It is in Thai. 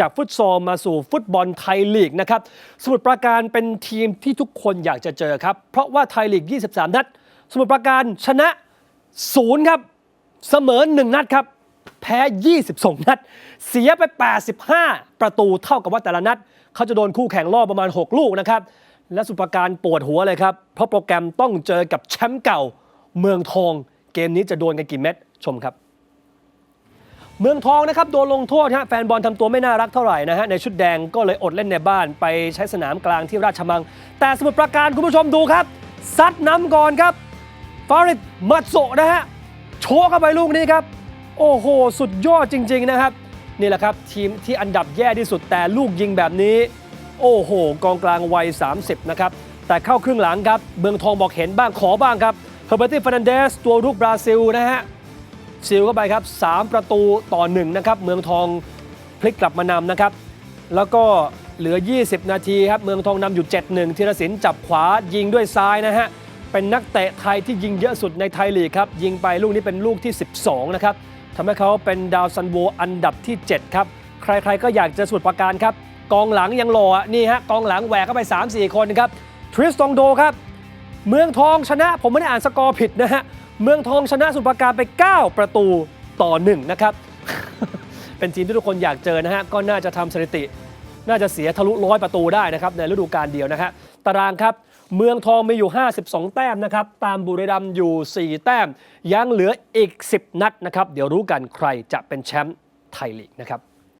จากฟุตซอลมาสู่ฟุตบอลไทยลีกนะครับสมุทรปราการเป็นทีมที่ทุกคนอยากจะเจอครับ เพราะว่าไทยลีก 23 นัด สมุทรปราการชนะ0ครับเสมอ 1 นัดครับ แพ้ 22 นัด เสียไป 85 ประตูเท่ากับว่าแต่ละนัด เขาจะโดนคู่แข่งล่อประมาณ 6 ลูกนะครับ และสุปราการปวดหัวเลยครับ เพราะโปรแกรมต้องเจอกับแชมป์เก่าเมืองทอง เกมนี้จะโดนกันกี่เม็ดชมครับ เมืองทองนะครับโดนลงโทษฮะแฟนบอลทำตัวไม่น่ารักเท่าไหร่นะฮะในชุดแดงก็เลยอดเล่นในบ้านไปใช้สนามกลางที่ราชมัง แต่สมุทรปราการคุณผู้ชมดูครับ ซัดน้ำก่อนครับฟาริดมัตโซนะฮะโชกเข้าไปลูกนี้ครับ โอ้โห สุดยอดจริง ๆ นะครับ นี่แหละครับ ทีมที่อันดับแย่ที่สุดแต่ลูกยิงแบบนี้ โอ้โห กองกลางวัย 30 นะครับ แต่เข้าครึ่งหลังครับเมืองทองบอกเห็นบ้างขอบ้างครับเฮอร์เบร์ตี้ฟ r นันเดสตัวรุกบราซิลนะฮะ ซิลเข้าไปครับ 3 ประตูต่อ1นะครับเมืองทองพลิกกลับมานำนะครับ แล้วก็เหลือ 20 นาทีครับเมืองทองนำอยู่ 7-1ธีรศิลป์จับขวายิงด้วยซ้ายนะฮะเป็นนักเตะไทยที่ยิงเยอะสุดในไทยลีกครับยิงไปลูกนี้เป็นลูกที่ 12 นะครับทำให้เขาเป็นดาวซันโวอันดับที่ 7 ครับ ใครๆก็อยากจะสุดประการครับ กองหลังยังหล่ออะนี่ฮะกองหลังแหวกเข้าไป 3-4 คนครับทริสตองโดครับ เมืองทองชนะผมไม่ได้อ่านสกอร์ผิดนะฮะ เมืองทองชนะสมุทรราการไป 9 ประตูต่อ 1 นะครับ เป็นทีมที่ทุกคนอยากเจอนะฮะ ก็น่าจะทำสถิติ น่าจะเสียทะลุร้อยประตูได้นะครับ ในฤดูกาลเดียวนะฮะ ตารางครับ เมืองทองมีอยู่ 52 แต้มนะครับ ตามบุรีรัมย์อยู่ 4 แต้ม ยังเหลืออีก 10 นัดนะครับ เดี๋ยวรู้กันใครจะเป็นแชมป์ไทยลีกนะครับ